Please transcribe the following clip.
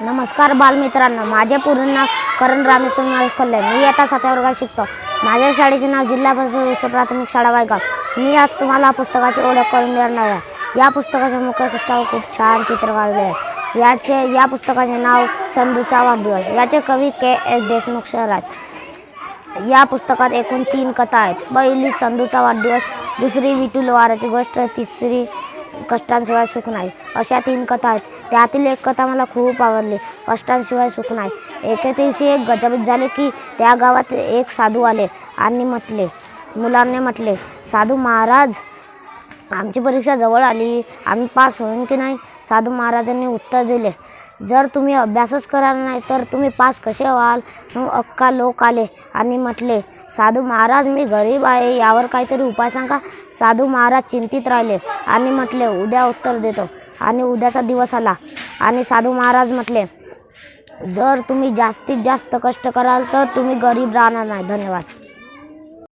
नमस्कार बालमित्रांनो माझे पूर्ण नाव करण रामेश्वर महाराज खोल्ले. मी आता सातव्या वर्गात शिकतो. माझ्या शाळेचे नाव जिल्हा परिषद उच्च प्राथमिक शाळा वायगाव. मी आज तुम्हाला पुस्तकाची ओळख करून देणार आहे. या पुस्तकाच्या मुखपृष्ठावर खूप छान चित्र काढले आहे. याचे या पुस्तकाचे नाव चंदूचा वाढदिवस याचे कवी के. एस. देशमुख सर आहेत. या पुस्तकात एकूण तीन कथा आहेत. पहिली चंदूचा वाढदिवस दुसरी विटू लोहाराची गोष्ट तिसरी कष्टांशिवाय सुख नाही. अशा तीन कथा आहेत. त्यातील एक कथा मला खूप आवडली. कष्टांशिवाय सुख नाही. एके दिवशी एक गजबीत झाले की त्या गावात एक साधू आले आणि म्हटले मुलांनी म्हटले साधू महाराज आमची परीक्षा जवळ आली. आम्ही पास होईन की नाही? साधू महाराजांनी उत्तर दिले. जर तुम्ही अभ्यासच कराल नाही तर तुम्ही पास कसे व्हाल? मग अक्का लोक आले आणि म्हटले साधू महाराज मी गरीब आहे. यावर काहीतरी उपाय सांगा. साधू महाराज चिंतित राहिले आणि म्हटले उद्या उत्तर देतो. आणि उद्याचा दिवस आला. आणि साधू महाराज म्हटले जर तुम्ही जास्तीत जास्त कष्ट कराल तर तुम्ही गरीब राहणार नाही. धन्यवाद.